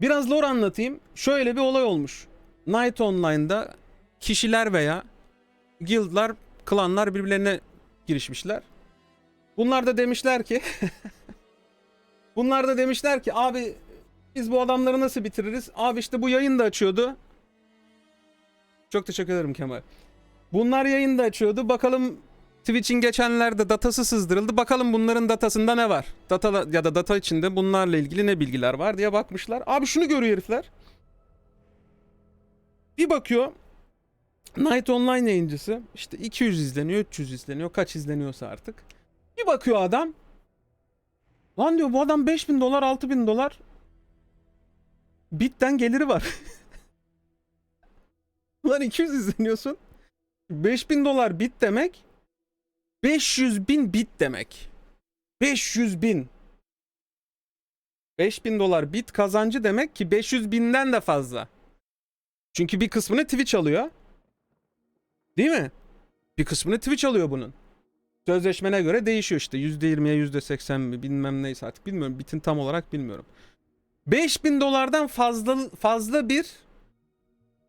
Biraz lore anlatayım. Şöyle bir olay olmuş. Night Online'da kişiler veya guildlar, klanlar birbirlerine girişmişler. Bunlar da demişler ki Bunlar da demişler ki abi biz bu adamları nasıl bitiririz? Abi işte bu yayın da açıyordu. Çok teşekkür ederim Kemal. Bunlar yayın da açıyordu. Bakalım Twitch'in geçenlerde datası sızdırıldı. Bakalım bunların datasında ne var? Data ya da data içinde bunlarla ilgili ne bilgiler var diye bakmışlar. Abi şunu görüyor herifler. Bir bakıyor Night Online yayıncısı işte 200 izleniyor, 300 izleniyor, kaç izleniyorsa artık. Bir bakıyor adam. Lan diyor bu adam 5000 dolar, 6000 dolar bitten geliri var. Lan 200 izleniyorsun. 5000 dolar bit demek 500 bin bit demek. 500 bin. 5000 dolar bit kazancı demek ki 500 binden de fazla. Çünkü bir kısmını Twitch alıyor. Değil mi? Bir kısmını Twitch alıyor bunun. Sözleşmene göre değişiyor işte. %20'ye %80 mi bilmem neyse artık bilmiyorum. Bitin tam olarak bilmiyorum. 5000 dolardan fazla fazla bir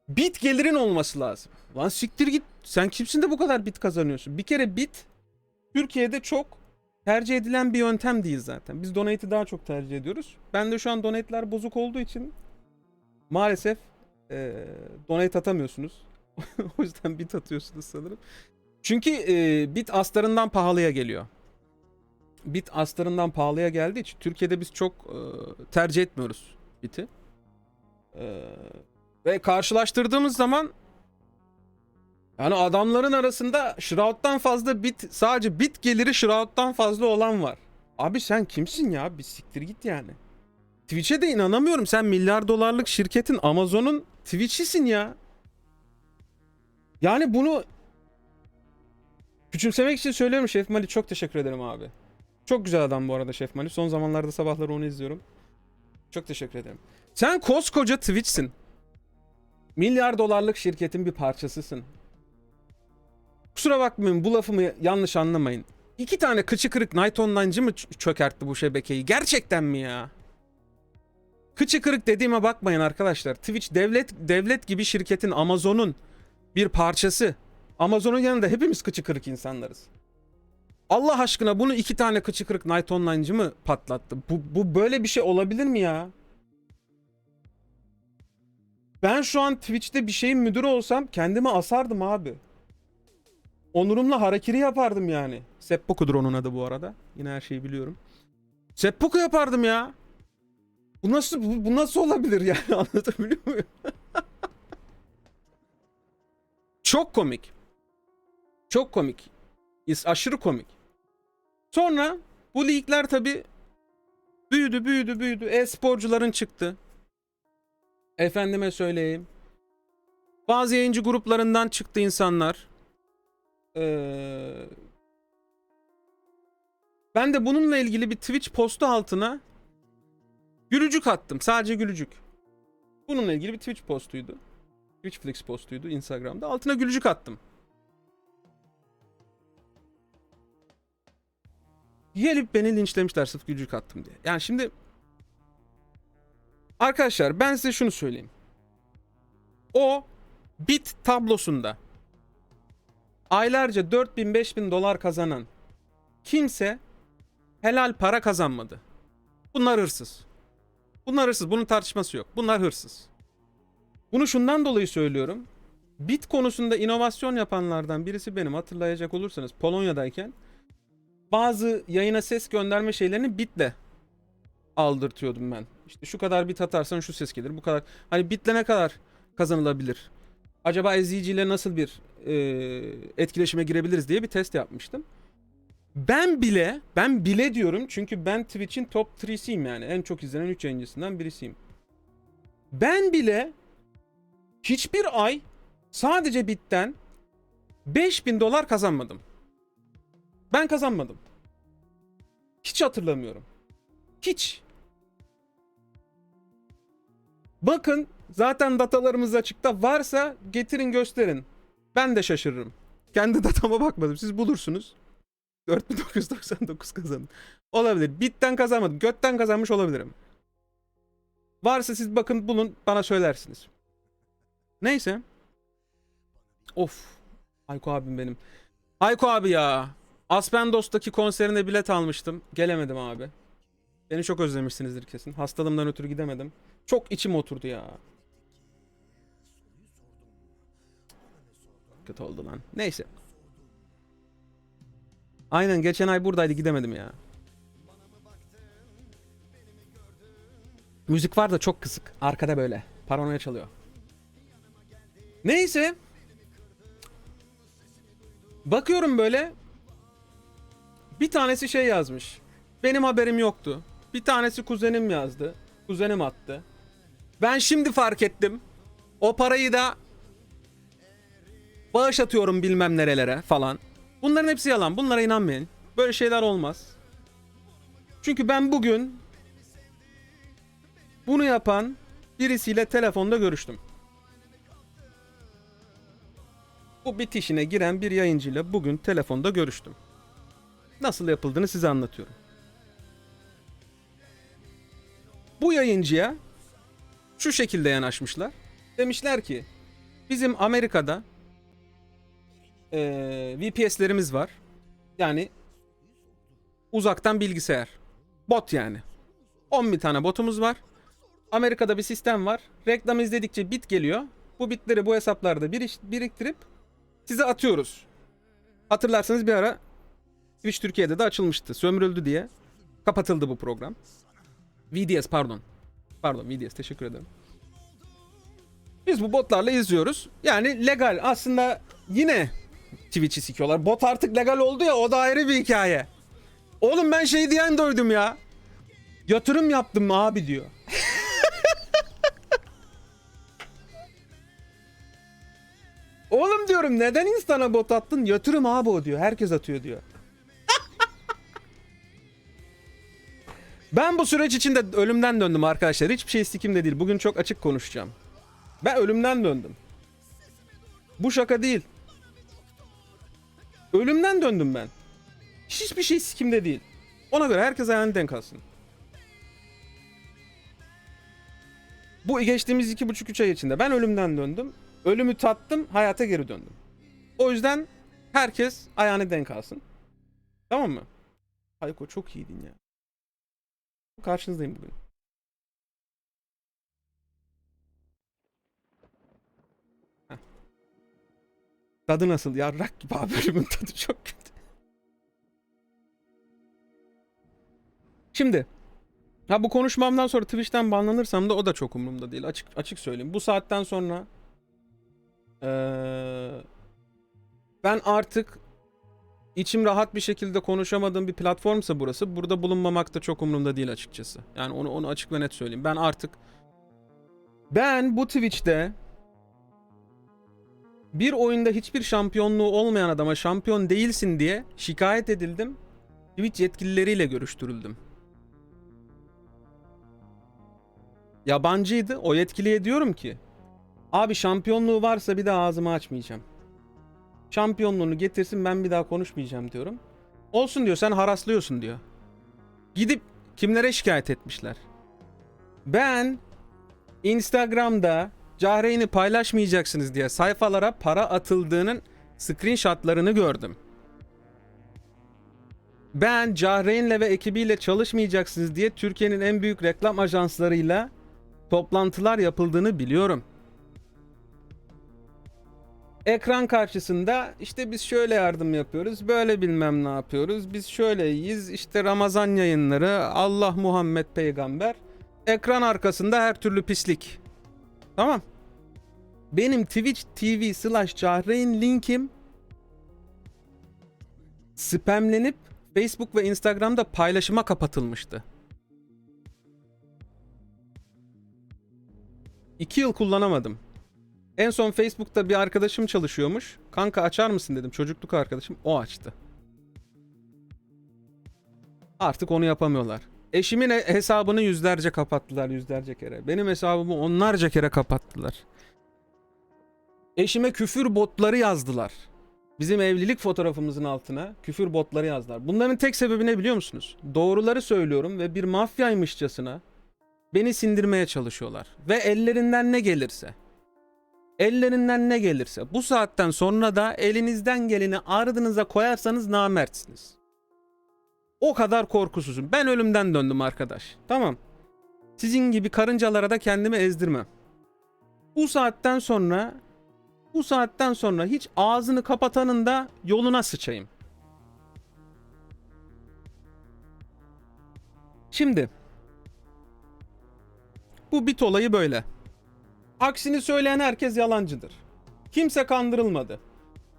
bit gelirin olması lazım. Lan siktir git. Sen kimsin de bu kadar bit kazanıyorsun? Bir kere bit Türkiye'de çok tercih edilen bir yöntem değil zaten. Biz donate'i daha çok tercih ediyoruz. Ben de şu an donate'ler bozuk olduğu için maalesef eee donate atamıyorsunuz. o yüzden bit atıyorsunuz sanırım. Çünkü eee, bit astarından pahalıya geliyor. Bit astarından pahalıya geldiği için Türkiye'de biz çok eee, tercih etmiyoruz biti. Eee, ve karşılaştırdığımız zaman yani adamların arasında Shroud'dan fazla bit sadece bit geliri Shroud'dan fazla olan var. Abi sen kimsin ya? Bir siktir git yani. Twitch'e de inanamıyorum. Sen milyar dolarlık şirketin Amazon'un Twitch'isin ya. Yani bunu küçümsemek için söylüyorum Şef Mali. Çok teşekkür ederim abi. Çok güzel adam bu arada Şef Mali. Son zamanlarda sabahları onu izliyorum. Çok teşekkür ederim. Sen koskoca Twitch'sin. Milyar dolarlık şirketin bir parçasısın. Kusura bakmayın bu lafımı yanlış anlamayın. İki tane kıçı kırık Night Online'cı mı çökertti bu şebekeyi? Gerçekten mi ya? Kıçı kırık dediğime bakmayın arkadaşlar. Twitch devlet devlet gibi şirketin Amazon'un bir parçası. Amazon'un yanında hepimiz kıçı kırık insanlarız. Allah aşkına bunu iki tane kıçı kırık Night Online'cı mı patlattı? Bu, bu böyle bir şey olabilir mi ya? Ben şu an Twitch'te bir şeyin müdürü olsam kendimi asardım abi. Onurumla harekiri yapardım yani. Seppuku'dur onun adı bu arada. Yine her şeyi biliyorum. Seppuku yapardım ya. Bu nasıl bu, bu nasıl olabilir yani anlatabiliyor muyum? Çok komik. Çok komik. İs- Aşırı komik. Sonra bu ligler tabi büyüdü büyüdü büyüdü. E-sporcuların çıktı. Efendime söyleyeyim. Bazı yayıncı gruplarından çıktı insanlar. Ee, ben de bununla ilgili bir Twitch postu altına gülücük attım. Sadece gülücük. Bununla ilgili bir Twitch postuydu. Twitchflix postuydu Instagram'da. Altına gülücük attım. Gelip beni linçlemişler sırf gülücük attım diye. Yani şimdi Arkadaşlar ben size şunu söyleyeyim. O bit tablosunda aylarca 4000 5000 dolar kazanan kimse helal para kazanmadı. Bunlar hırsız. Bunlar hırsız. Bunun tartışması yok. Bunlar hırsız. Bunu şundan dolayı söylüyorum. Bit konusunda inovasyon yapanlardan birisi benim hatırlayacak olursanız Polonya'dayken bazı yayına ses gönderme şeylerini bitle aldırtıyordum ben. İşte şu kadar bit atarsan şu ses gelir. Bu kadar. Hani bitle ne kadar kazanılabilir? Acaba izleyiciyle nasıl bir e, etkileşime girebiliriz diye bir test yapmıştım. Ben bile, ben bile diyorum çünkü ben Twitch'in top 3'siyim yani. En çok izlenen 3 yayıncısından birisiyim. Ben bile hiçbir ay sadece bitten 5000 dolar kazanmadım. Ben kazanmadım. Hiç hatırlamıyorum. Hiç. Bakın zaten datalarımız açıkta. Varsa getirin gösterin. Ben de şaşırırım. Kendi datama bakmadım. Siz bulursunuz. 4999 kazandım. Olabilir. Bitten kazanmadım. Götten kazanmış olabilirim. Varsa siz bakın bulun bana söylersiniz. Neyse. Of. Hayko abim benim. Hayko abi ya. Aspendos'taki konserine bilet almıştım. Gelemedim abi. Beni çok özlemişsinizdir kesin. Hastalığımdan ötürü gidemedim. Çok içim oturdu ya. Kötü oldu lan. Neyse. Aynen geçen ay buradaydı gidemedim ya. Müzik var da çok kısık. Arkada böyle. Paranoya çalıyor. Neyse. Bakıyorum böyle. Bir tanesi şey yazmış. Benim haberim yoktu. Bir tanesi kuzenim yazdı. Kuzenim attı. Ben şimdi fark ettim. O parayı da bağış atıyorum bilmem nerelere falan. Bunların hepsi yalan. Bunlara inanmayın. Böyle şeyler olmaz. Çünkü ben bugün bunu yapan birisiyle telefonda görüştüm. Bu bitişine giren bir yayıncıyla bugün telefonda görüştüm. Nasıl yapıldığını size anlatıyorum. Bu yayıncıya şu şekilde yanaşmışlar. Demişler ki bizim Amerika'da eee, VPS'lerimiz var. Yani uzaktan bilgisayar. Bot yani. 10 bin tane botumuz var. Amerika'da bir sistem var. Reklam izledikçe bit geliyor. Bu bitleri bu hesaplarda biriş- biriktirip size atıyoruz. Hatırlarsanız bir ara Twitch Türkiye'de de açılmıştı. Sömürüldü diye. Kapatıldı bu program. VDS pardon. Pardon VDS teşekkür ederim. Biz bu botlarla izliyoruz. Yani legal aslında yine Twitch'i sikiyorlar. Bot artık legal oldu ya o da ayrı bir hikaye. Oğlum ben şey diyen doydum ya. Yatırım yaptım abi diyor. Oğlum diyorum neden insana bot attın? Yatırım abi o diyor. Herkes atıyor diyor. ben bu süreç içinde ölümden döndüm arkadaşlar. Hiçbir şey sikimde değil. Bugün çok açık konuşacağım. Ben ölümden döndüm. Bu şaka değil. Ölümden döndüm ben. Hiçbir şey sikimde değil. Ona göre herkes ayağını denk alsın. Bu geçtiğimiz iki buçuk üç ay içinde ben ölümden döndüm. Ölümü tattım, hayata geri döndüm. O yüzden herkes ayağını denk alsın. Tamam mı? Hayko çok iyiydin ya. Karşınızdayım bugün. Tadı nasıl? Yarrak gibi abi tadı çok kötü. Şimdi Ha bu konuşmamdan sonra Twitch'ten banlanırsam da o da çok umurumda değil. Açık açık söyleyeyim. Bu saatten sonra eee, ben artık içim rahat bir şekilde konuşamadığım bir platformsa burası. Burada bulunmamak da çok umurumda değil açıkçası. Yani onu onu açık ve net söyleyeyim. Ben artık ben bu Twitch'te bir oyunda hiçbir şampiyonluğu olmayan adama şampiyon değilsin diye şikayet edildim. Twitch yetkilileriyle görüştürüldüm. Yabancıydı. O yetkiliye diyorum ki abi şampiyonluğu varsa bir daha ağzımı açmayacağım. Şampiyonluğunu getirsin ben bir daha konuşmayacağım diyorum. Olsun diyor sen haraslıyorsun diyor. Gidip kimlere şikayet etmişler. Ben Instagram'da Cahreyn'i paylaşmayacaksınız diye sayfalara para atıldığının screenshotlarını gördüm. Ben Cahreyn'le ve ekibiyle çalışmayacaksınız diye Türkiye'nin en büyük reklam ajanslarıyla toplantılar yapıldığını biliyorum. Ekran karşısında işte biz şöyle yardım yapıyoruz, böyle bilmem ne yapıyoruz, biz şöyleyiz, işte Ramazan yayınları, Allah Muhammed peygamber. Ekran arkasında her türlü pislik. Tamam. Benim Twitch TV slash Cahreyn linkim spamlenip Facebook ve Instagram'da paylaşıma kapatılmıştı. İki yıl kullanamadım. En son Facebook'ta bir arkadaşım çalışıyormuş. Kanka açar mısın dedim. Çocukluk arkadaşım. O açtı. Artık onu yapamıyorlar. Eşimin he- hesabını yüzlerce kapattılar yüzlerce kere. Benim hesabımı onlarca kere kapattılar. Eşime küfür botları yazdılar. Bizim evlilik fotoğrafımızın altına küfür botları yazdılar. Bunların tek sebebi ne biliyor musunuz? Doğruları söylüyorum ve bir mafyaymışçasına Beni sindirmeye çalışıyorlar. Ve ellerinden ne gelirse. Ellerinden ne gelirse. Bu saatten sonra da elinizden geleni ardınıza koyarsanız namertsiniz. O kadar korkusuzum. Ben ölümden döndüm arkadaş. Tamam. Sizin gibi karıncalara da kendimi ezdirmem. Bu saatten sonra bu saatten sonra hiç ağzını kapatanın da yoluna sıçayım. Şimdi bu bit olayı böyle. Aksini söyleyen herkes yalancıdır. Kimse kandırılmadı.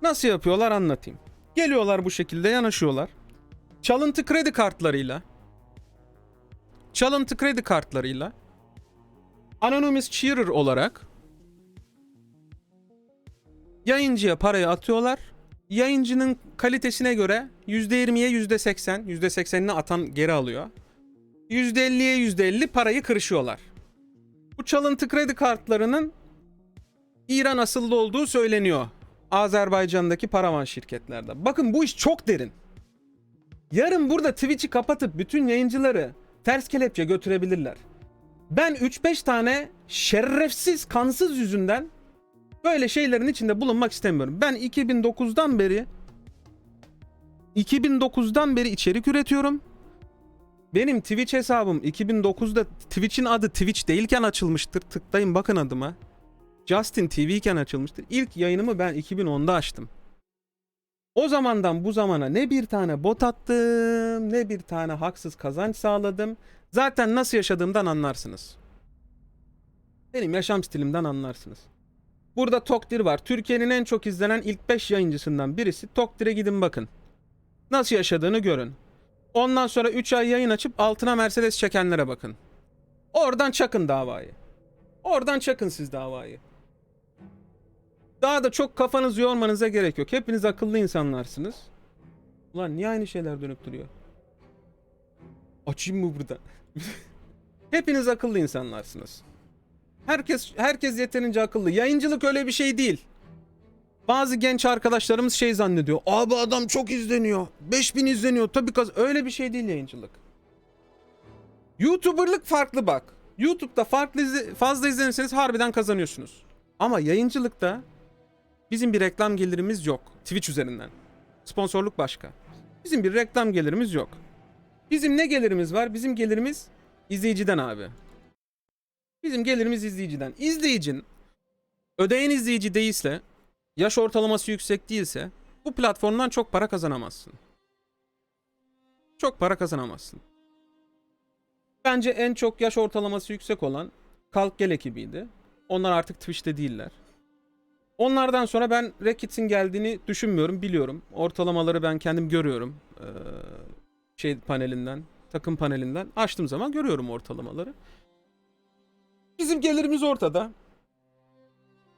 Nasıl yapıyorlar anlatayım. Geliyorlar bu şekilde yanaşıyorlar. Çalıntı kredi kartlarıyla çalıntı kredi kartlarıyla Anonymous Cheerer olarak yayıncıya parayı atıyorlar. Yayıncının kalitesine göre %20'ye %80, %80'ini atan geri alıyor. %50'ye %50 parayı kırışıyorlar. Bu çalıntı kredi kartlarının İran asıllı olduğu söyleniyor. Azerbaycan'daki paravan şirketlerde. Bakın bu iş çok derin. Yarın burada Twitch'i kapatıp bütün yayıncıları ters kelepçe götürebilirler. Ben 3-5 tane şerefsiz, kansız yüzünden böyle şeylerin içinde bulunmak istemiyorum. Ben 2009'dan beri 2009'dan beri içerik üretiyorum. Benim Twitch hesabım 2009'da Twitch'in adı Twitch değilken açılmıştır. Tıklayın bakın adıma. Justin TV iken açılmıştır. İlk yayınımı ben 2010'da açtım. O zamandan bu zamana ne bir tane bot attım, ne bir tane haksız kazanç sağladım. Zaten nasıl yaşadığımdan anlarsınız. Benim yaşam stilimden anlarsınız. Burada Tokdir var. Türkiye'nin en çok izlenen ilk 5 yayıncısından birisi. Tokdir'e gidin bakın. Nasıl yaşadığını görün. Ondan sonra 3 ay yayın açıp altına Mercedes çekenlere bakın. Oradan çakın davayı. Oradan çakın siz davayı. Daha da çok kafanızı yormanıza gerek yok. Hepiniz akıllı insanlarsınız. Ulan niye aynı şeyler dönüp duruyor? Açayım mı burada? Hepiniz akıllı insanlarsınız. Herkes herkes yeterince akıllı. Yayıncılık öyle bir şey değil. Bazı genç arkadaşlarımız şey zannediyor. Abi adam çok izleniyor. 5000 izleniyor. Tabii kaz öyle bir şey değil yayıncılık. YouTuber'lık farklı bak. YouTube'da farklı izle- fazla izlenirseniz harbiden kazanıyorsunuz. Ama yayıncılıkta bizim bir reklam gelirimiz yok. Twitch üzerinden. Sponsorluk başka. Bizim bir reklam gelirimiz yok. Bizim ne gelirimiz var? Bizim gelirimiz izleyiciden abi. Bizim gelirimiz izleyiciden. İzleyicin ödeyen izleyici değilse, yaş ortalaması yüksek değilse bu platformdan çok para kazanamazsın. Çok para kazanamazsın. Bence en çok yaş ortalaması yüksek olan Kalk Gel ekibiydi. Onlar artık Twitch'te değiller. Onlardan sonra ben Rekits'in geldiğini düşünmüyorum, biliyorum. Ortalamaları ben kendim görüyorum. Ee, şey panelinden, takım panelinden açtığım zaman görüyorum ortalamaları. Bizim gelirimiz ortada.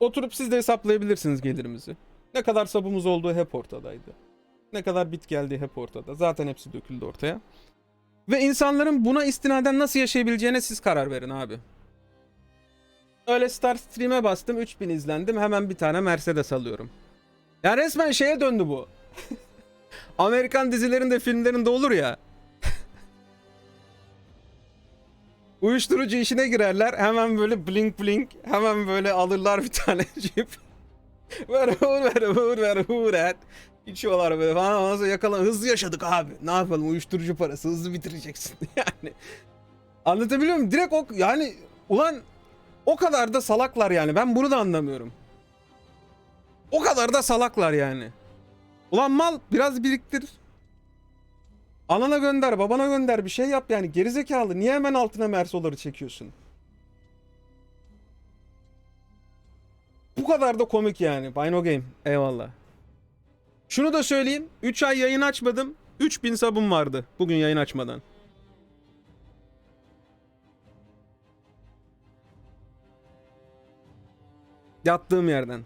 Oturup siz de hesaplayabilirsiniz gelirimizi. Ne kadar sabımız olduğu hep ortadaydı. Ne kadar bit geldiği hep ortada. Zaten hepsi döküldü ortaya. Ve insanların buna istinaden nasıl yaşayabileceğine siz karar verin abi. Öyle Star Stream'e bastım 3000 izlendim hemen bir tane Mercedes alıyorum. Ya resmen şeye döndü bu. Amerikan dizilerinde filmlerinde olur ya. Uyuşturucu işine girerler hemen böyle blink blink hemen böyle alırlar bir tane jip. ver vur ver vur ver vur et. İçiyorlar böyle falan ondan sonra yakalan hızlı yaşadık abi. Ne yapalım uyuşturucu parası hızlı bitireceksin yani. Anlatabiliyor muyum? Direkt o yani ulan o kadar da salaklar yani. Ben bunu da anlamıyorum. O kadar da salaklar yani. Ulan mal biraz biriktir. Anana gönder, babana gönder bir şey yap yani. Gerizekalı. Niye hemen altına Mersoları çekiyorsun? Bu kadar da komik yani. Buy no game. Eyvallah. Şunu da söyleyeyim. 3 ay yayın açmadım. 3000 sabım vardı bugün yayın açmadan. Yattığım yerden.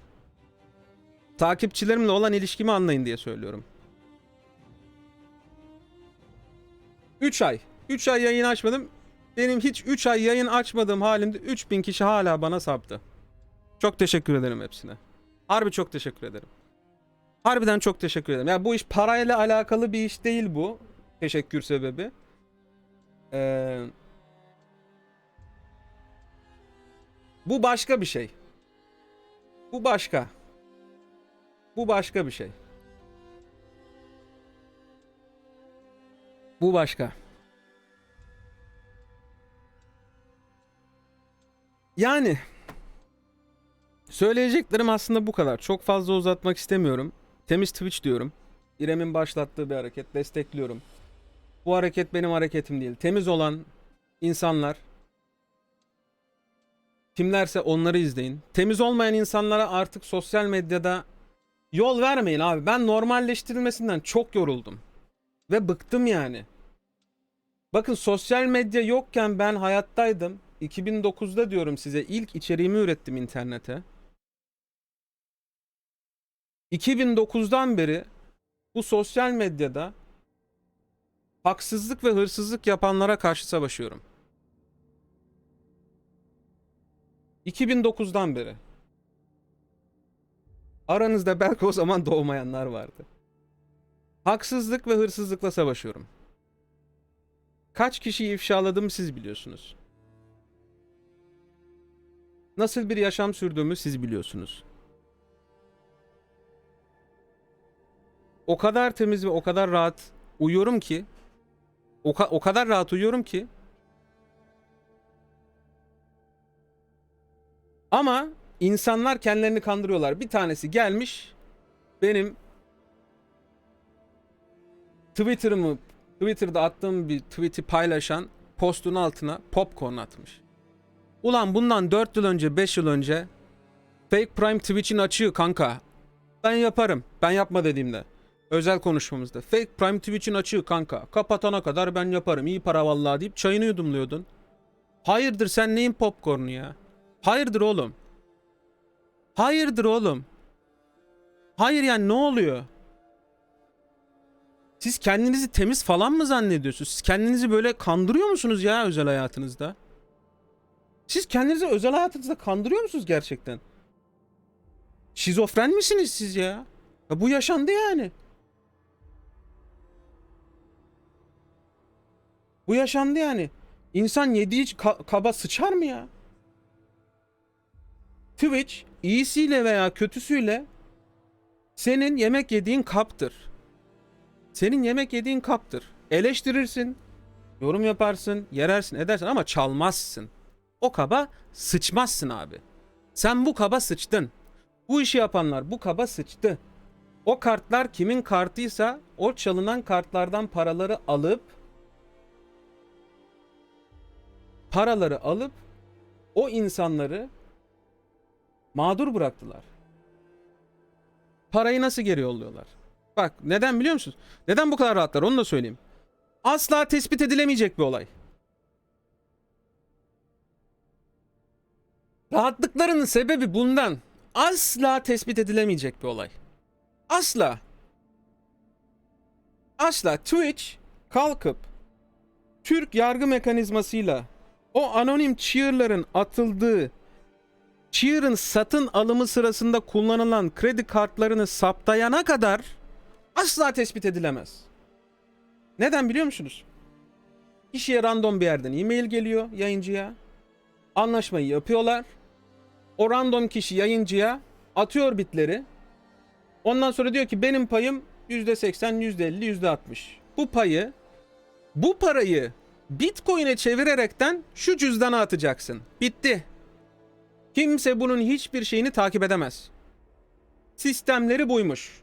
Takipçilerimle olan ilişkimi anlayın diye söylüyorum. 3 ay. 3 ay yayın açmadım. Benim hiç 3 ay yayın açmadığım halimde 3000 kişi hala bana saptı. Çok teşekkür ederim hepsine. Harbi çok teşekkür ederim. Harbiden çok teşekkür ederim. Ya bu iş parayla alakalı bir iş değil bu. Teşekkür sebebi. Ee, Bu başka bir şey. Bu başka. Bu başka bir şey. Bu başka. Yani söyleyeceklerim aslında bu kadar. Çok fazla uzatmak istemiyorum. Temiz Twitch diyorum. İrem'in başlattığı bir hareket. Destekliyorum. Bu hareket benim hareketim değil. Temiz olan insanlar kimlerse onları izleyin. Temiz olmayan insanlara artık sosyal medyada yol vermeyin abi. Ben normalleştirilmesinden çok yoruldum. Ve bıktım yani. Bakın sosyal medya yokken ben hayattaydım. 2009'da diyorum size ilk içeriğimi ürettim internete. 2009'dan beri bu sosyal medyada haksızlık ve hırsızlık yapanlara karşı savaşıyorum. 2009'dan beri. Aranızda belki o zaman doğmayanlar vardı. Haksızlık ve hırsızlıkla savaşıyorum. Kaç kişiyi ifşaladım siz biliyorsunuz. Nasıl bir yaşam sürdüğümü siz biliyorsunuz. O kadar temiz ve o kadar rahat uyuyorum ki o, ka- o kadar rahat uyuyorum ki ama insanlar kendilerini kandırıyorlar. Bir tanesi gelmiş benim Twitter'ımı Twitter'da attığım bir tweet'i paylaşan postun altına popcorn atmış. Ulan bundan 4 yıl önce 5 yıl önce Fake Prime Twitch'in açığı kanka. Ben yaparım. Ben yapma dediğimde. Özel konuşmamızda. Fake Prime Twitch'in açığı kanka. Kapatana kadar ben yaparım. İyi para vallahi deyip çayını yudumluyordun. Hayırdır sen neyin popcornu ya? Hayırdır oğlum? Hayırdır oğlum? Hayır yani ne oluyor? Siz kendinizi temiz falan mı zannediyorsunuz? Siz kendinizi böyle kandırıyor musunuz ya özel hayatınızda? Siz kendinizi özel hayatınızda kandırıyor musunuz gerçekten? Şizofren misiniz siz ya? ya bu yaşandı yani. Bu yaşandı yani. İnsan yediği ka- kaba sıçar mı ya? Twitch iyisiyle veya kötüsüyle senin yemek yediğin kaptır. Senin yemek yediğin kaptır. Eleştirirsin, yorum yaparsın, yerersin, edersin ama çalmazsın. O kaba sıçmazsın abi. Sen bu kaba sıçtın. Bu işi yapanlar bu kaba sıçtı. O kartlar kimin kartıysa o çalınan kartlardan paraları alıp paraları alıp o insanları mağdur bıraktılar. Parayı nasıl geri yolluyorlar? Bak neden biliyor musunuz? Neden bu kadar rahatlar onu da söyleyeyim. Asla tespit edilemeyecek bir olay. Rahatlıklarının sebebi bundan. Asla tespit edilemeyecek bir olay. Asla. Asla Twitch kalkıp Türk yargı mekanizmasıyla o anonim cheer'ların atıldığı cheer'ın satın alımı sırasında kullanılan kredi kartlarını saptayana kadar asla tespit edilemez. Neden biliyor musunuz? Kişiye random bir yerden e-mail geliyor yayıncıya. Anlaşmayı yapıyorlar. O random kişi yayıncıya atıyor bitleri. Ondan sonra diyor ki benim payım %80, %50, %60. Bu payı, bu parayı Bitcoin'e çevirerekten şu cüzdana atacaksın. Bitti. Kimse bunun hiçbir şeyini takip edemez. Sistemleri buymuş.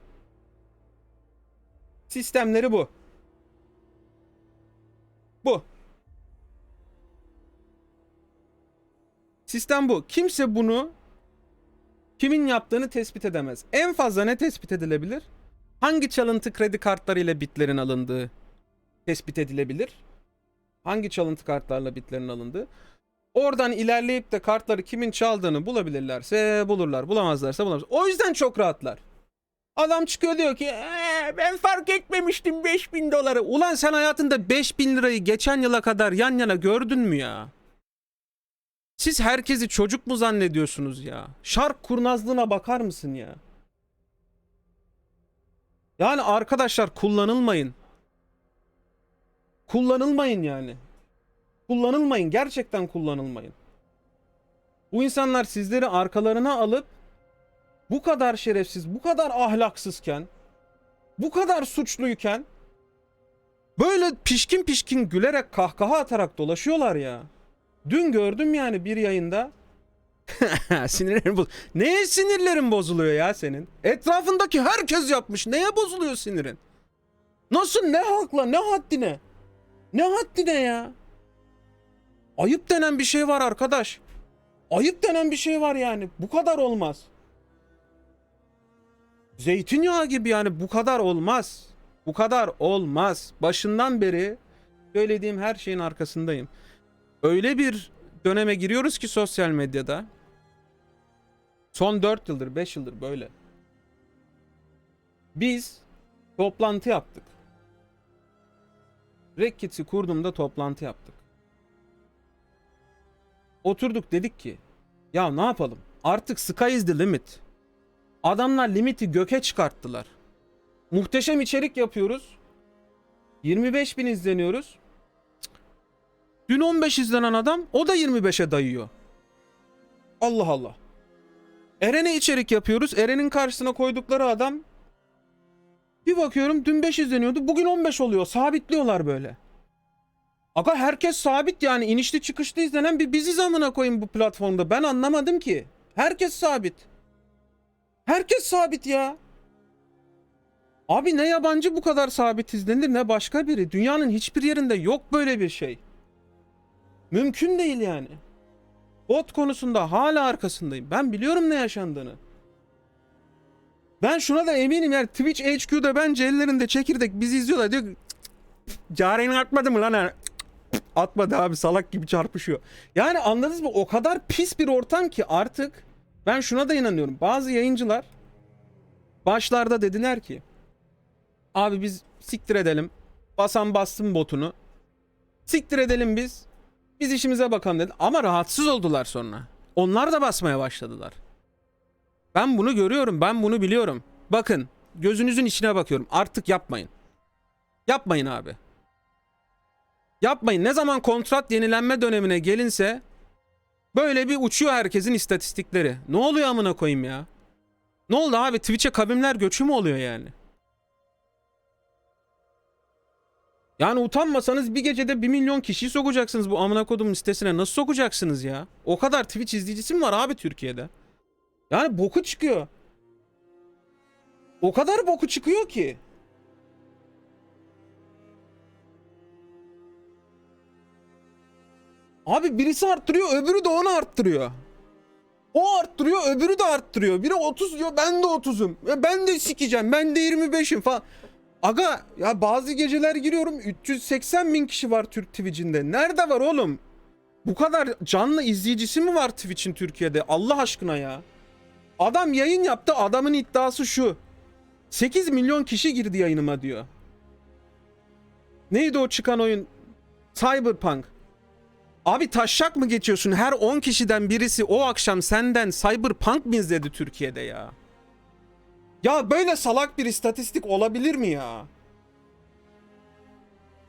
Sistemleri bu. Bu. Sistem bu. Kimse bunu kimin yaptığını tespit edemez. En fazla ne tespit edilebilir? Hangi çalıntı kredi kartlarıyla bitlerin alındığı tespit edilebilir? Hangi çalıntı kartlarla bitlerin alındığı? Oradan ilerleyip de kartları kimin çaldığını bulabilirlerse bulurlar. Bulamazlarsa bulamaz. O yüzden çok rahatlar. Adam çıkıyor diyor ki "Ee, ben fark etmemiştim 5000 doları. Ulan sen hayatında 5000 lirayı geçen yıla kadar yan yana gördün mü ya? Siz herkesi çocuk mu zannediyorsunuz ya? Şark kurnazlığına bakar mısın ya? Yani arkadaşlar kullanılmayın. Kullanılmayın yani. Kullanılmayın. Gerçekten kullanılmayın. Bu insanlar sizleri arkalarına alıp bu kadar şerefsiz, bu kadar ahlaksızken, bu kadar suçluyken böyle pişkin pişkin gülerek kahkaha atarak dolaşıyorlar ya. Dün gördüm yani bir yayında. sinirlerim boz. Neye sinirlerin bozuluyor ya senin? Etrafındaki herkes yapmış. Neye bozuluyor sinirin? Nasıl ne hakla ne haddine? Ne haddine ya? Ayıp denen bir şey var arkadaş. Ayıp denen bir şey var yani. Bu kadar olmaz. Zeytinyağı gibi yani bu kadar olmaz. Bu kadar olmaz. Başından beri söylediğim her şeyin arkasındayım. Öyle bir döneme giriyoruz ki sosyal medyada. Son 4 yıldır, 5 yıldır böyle. Biz toplantı yaptık. Rekkit'i kurduğumda toplantı yaptık. Oturduk dedik ki ya ne yapalım? Artık sky is the limit. Adamlar limiti göke çıkarttılar. Muhteşem içerik yapıyoruz. 25 bin izleniyoruz. Dün 15 izlenen adam o da 25'e dayıyor. Allah Allah. Eren'e içerik yapıyoruz. Eren'in karşısına koydukları adam bir bakıyorum dün 5 izleniyordu. Bugün 15 oluyor. Sabitliyorlar böyle. Aga herkes sabit yani inişli çıkışlı izlenen bir biziz amına koyayım bu platformda. Ben anlamadım ki. Herkes sabit. Herkes sabit ya. Abi ne yabancı bu kadar sabit izlenir ne başka biri. Dünyanın hiçbir yerinde yok böyle bir şey. Mümkün değil yani. Bot konusunda hala arkasındayım. Ben biliyorum ne yaşandığını. Ben şuna da eminim yani Twitch HQ'da bence ellerinde çekirdek bizi izliyorlar diyor ki, Care'nin atmadı mı lan? Ha?" Atmadı abi salak gibi çarpışıyor. Yani anladınız mı? O kadar pis bir ortam ki artık ben şuna da inanıyorum. Bazı yayıncılar başlarda dediler ki abi biz siktir edelim. Basan bassın botunu. Siktir edelim biz. Biz işimize bakalım dedi. Ama rahatsız oldular sonra. Onlar da basmaya başladılar. Ben bunu görüyorum. Ben bunu biliyorum. Bakın gözünüzün içine bakıyorum. Artık yapmayın. Yapmayın abi. Yapmayın. Ne zaman kontrat yenilenme dönemine gelinse böyle bir uçuyor herkesin istatistikleri. Ne oluyor amına koyayım ya? Ne oldu abi? Twitch'e kavimler göçü mü oluyor yani? Yani utanmasanız bir gecede 1 milyon kişiyi sokacaksınız bu amına kodum listesine. Nasıl sokacaksınız ya? O kadar Twitch izleyicisi mi var abi Türkiye'de? Yani boku çıkıyor. O kadar boku çıkıyor ki. Abi birisi arttırıyor öbürü de onu arttırıyor. O arttırıyor öbürü de arttırıyor. Biri 30 diyor ben de 30'um. Ya ben de sikeceğim ben de 25'im falan. Aga ya bazı geceler giriyorum 380 bin kişi var Türk Twitch'inde. Nerede var oğlum? Bu kadar canlı izleyicisi mi var Twitch'in Türkiye'de? Allah aşkına ya. Adam yayın yaptı adamın iddiası şu. 8 milyon kişi girdi yayınıma diyor. Neydi o çıkan oyun? Cyberpunk. Abi taşak mı geçiyorsun? Her 10 kişiden birisi o akşam senden Cyberpunk mı izledi Türkiye'de ya? Ya böyle salak bir istatistik olabilir mi ya?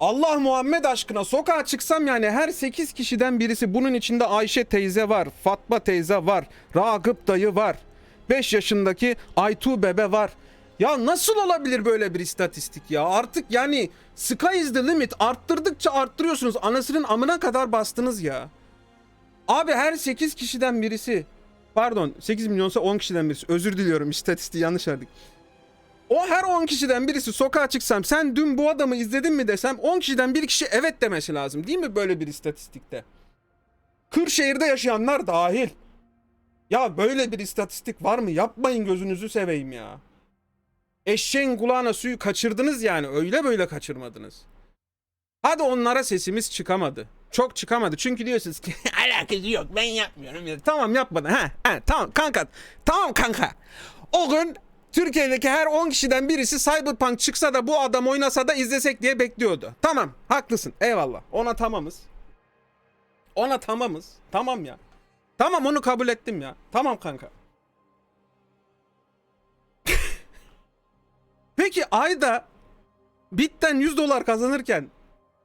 Allah Muhammed aşkına sokağa çıksam yani her 8 kişiden birisi bunun içinde Ayşe teyze var, Fatma teyze var, Ragıp dayı var, 5 yaşındaki Aytu bebe var. Ya nasıl olabilir böyle bir istatistik ya? Artık yani sky is the limit. Arttırdıkça arttırıyorsunuz. Anasının amına kadar bastınız ya. Abi her 8 kişiden birisi pardon 8 milyonsa 10 kişiden birisi özür diliyorum istatistiği yanlış verdik. O her 10 kişiden birisi sokağa çıksam sen dün bu adamı izledin mi desem 10 kişiden bir kişi evet demesi lazım değil mi böyle bir istatistikte? Kırşehir'de yaşayanlar dahil. Ya böyle bir istatistik var mı? Yapmayın gözünüzü seveyim ya. Eşeğin kulağına suyu kaçırdınız yani öyle böyle kaçırmadınız. Hadi onlara sesimiz çıkamadı. Çok çıkamadı. Çünkü diyorsunuz ki alakası yok ben yapmıyorum. Ya. Tamam yapmadın. Ha, ha, tamam kanka. Tamam kanka. O gün Türkiye'deki her 10 kişiden birisi Cyberpunk çıksa da bu adam oynasa da izlesek diye bekliyordu. Tamam haklısın eyvallah ona tamamız. Ona tamamız. Tamam ya. Tamam onu kabul ettim ya. Tamam kanka. Peki ayda bitten 100 dolar kazanırken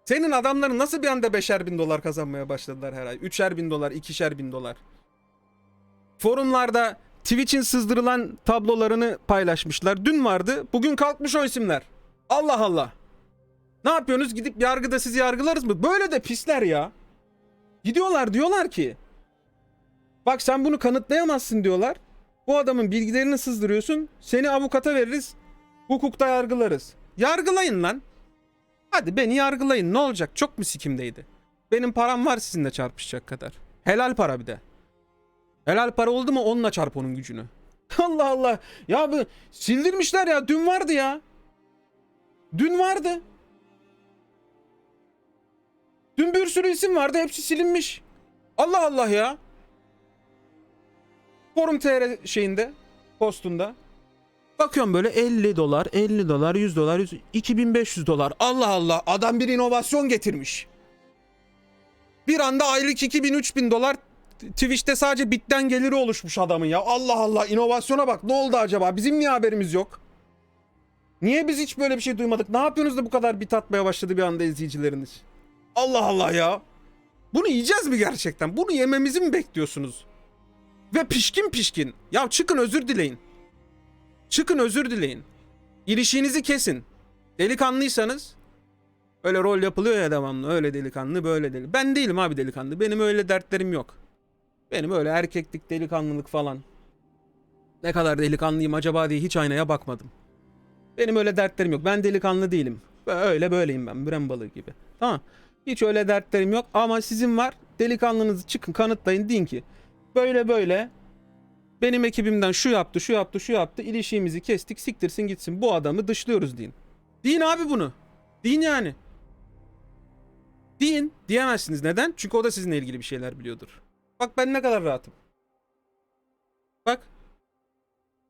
senin adamların nasıl bir anda beşer bin dolar kazanmaya başladılar her ay? Üçer bin dolar, ikişer bin dolar. Forumlarda Twitch'in sızdırılan tablolarını paylaşmışlar. Dün vardı. Bugün kalkmış o isimler. Allah Allah. Ne yapıyorsunuz? Gidip yargıda sizi yargılarız mı? Böyle de pisler ya. Gidiyorlar diyorlar ki. Bak sen bunu kanıtlayamazsın diyorlar. Bu adamın bilgilerini sızdırıyorsun. Seni avukata veririz. Hukukta yargılarız. Yargılayın lan. Hadi beni yargılayın. Ne olacak? Çok mu sikimdeydi? Benim param var sizinle çarpışacak kadar. Helal para bir de. Helal para oldu mu onunla çarp onun gücünü. Allah Allah. Ya bu sildirmişler ya. Dün vardı ya. Dün vardı. Dün bir sürü isim vardı. Hepsi silinmiş. Allah Allah ya. Forum TR şeyinde. Postunda. Bakıyorum böyle 50 dolar, 50 dolar, 100 dolar, 100, 2500 dolar. Allah Allah adam bir inovasyon getirmiş. Bir anda aylık 2000-3000 dolar Twitch'te sadece bitten geliri oluşmuş adamın ya. Allah Allah inovasyona bak ne oldu acaba? Bizim niye haberimiz yok? Niye biz hiç böyle bir şey duymadık? Ne yapıyorsunuz da bu kadar bit atmaya başladı bir anda izleyicileriniz? Allah Allah ya. Bunu yiyeceğiz mi gerçekten? Bunu yememizi mi bekliyorsunuz? Ve pişkin pişkin. Ya çıkın özür dileyin. Çıkın özür dileyin. İlişiğinizi kesin. Delikanlıysanız öyle rol yapılıyor ya devamlı. Öyle delikanlı böyle deli. Ben değilim abi delikanlı. Benim öyle dertlerim yok. Benim öyle erkeklik, delikanlılık falan. Ne kadar delikanlıyım acaba diye hiç aynaya bakmadım. Benim öyle dertlerim yok. Ben delikanlı değilim. Öyle böyleyim ben. Brem balığı gibi. Tamam. Hiç öyle dertlerim yok. Ama sizin var. Delikanlınızı çıkın kanıtlayın. Deyin ki böyle böyle benim ekibimden şu yaptı, şu yaptı, şu yaptı. İlişiğimizi kestik, siktirsin gitsin. Bu adamı dışlıyoruz deyin. Deyin abi bunu. Deyin yani. Deyin. Diyemezsiniz. Neden? Çünkü o da sizinle ilgili bir şeyler biliyordur. Bak ben ne kadar rahatım. Bak.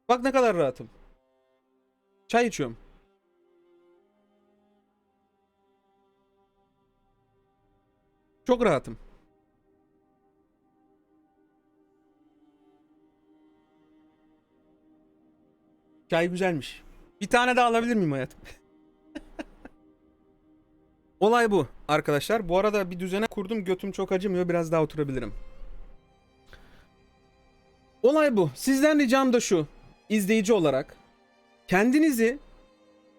Bak ne kadar rahatım. Çay içiyorum. Çok rahatım. Çay güzelmiş. Bir tane daha alabilir miyim hayatım? Olay bu arkadaşlar. Bu arada bir düzene kurdum. Götüm çok acımıyor. Biraz daha oturabilirim. Olay bu. Sizden ricam da şu. izleyici olarak kendinizi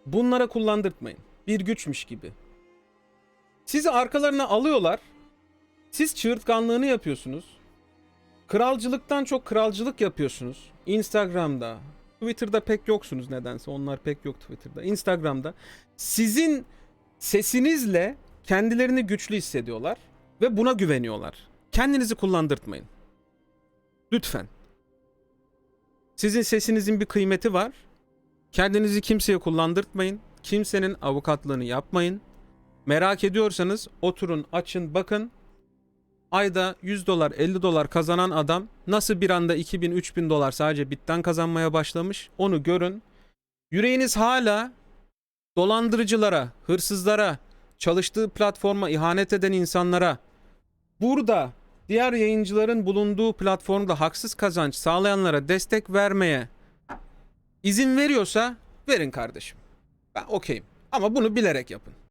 bunlara kullandırtmayın. Bir güçmüş gibi. Sizi arkalarına alıyorlar. Siz çığırtkanlığını yapıyorsunuz. Kralcılıktan çok kralcılık yapıyorsunuz. Instagram'da, Twitter'da pek yoksunuz nedense. Onlar pek yok Twitter'da. Instagram'da sizin sesinizle kendilerini güçlü hissediyorlar ve buna güveniyorlar. Kendinizi kullandırtmayın. Lütfen. Sizin sesinizin bir kıymeti var. Kendinizi kimseye kullandırtmayın. Kimsenin avukatlığını yapmayın. Merak ediyorsanız oturun, açın, bakın. Ayda 100 dolar, 50 dolar kazanan adam nasıl bir anda 2000, 3000 dolar sadece bitten kazanmaya başlamış? Onu görün. Yüreğiniz hala dolandırıcılara, hırsızlara, çalıştığı platforma ihanet eden insanlara, burada diğer yayıncıların bulunduğu platformda haksız kazanç sağlayanlara destek vermeye izin veriyorsa verin kardeşim. Ben okeyim. Ama bunu bilerek yapın.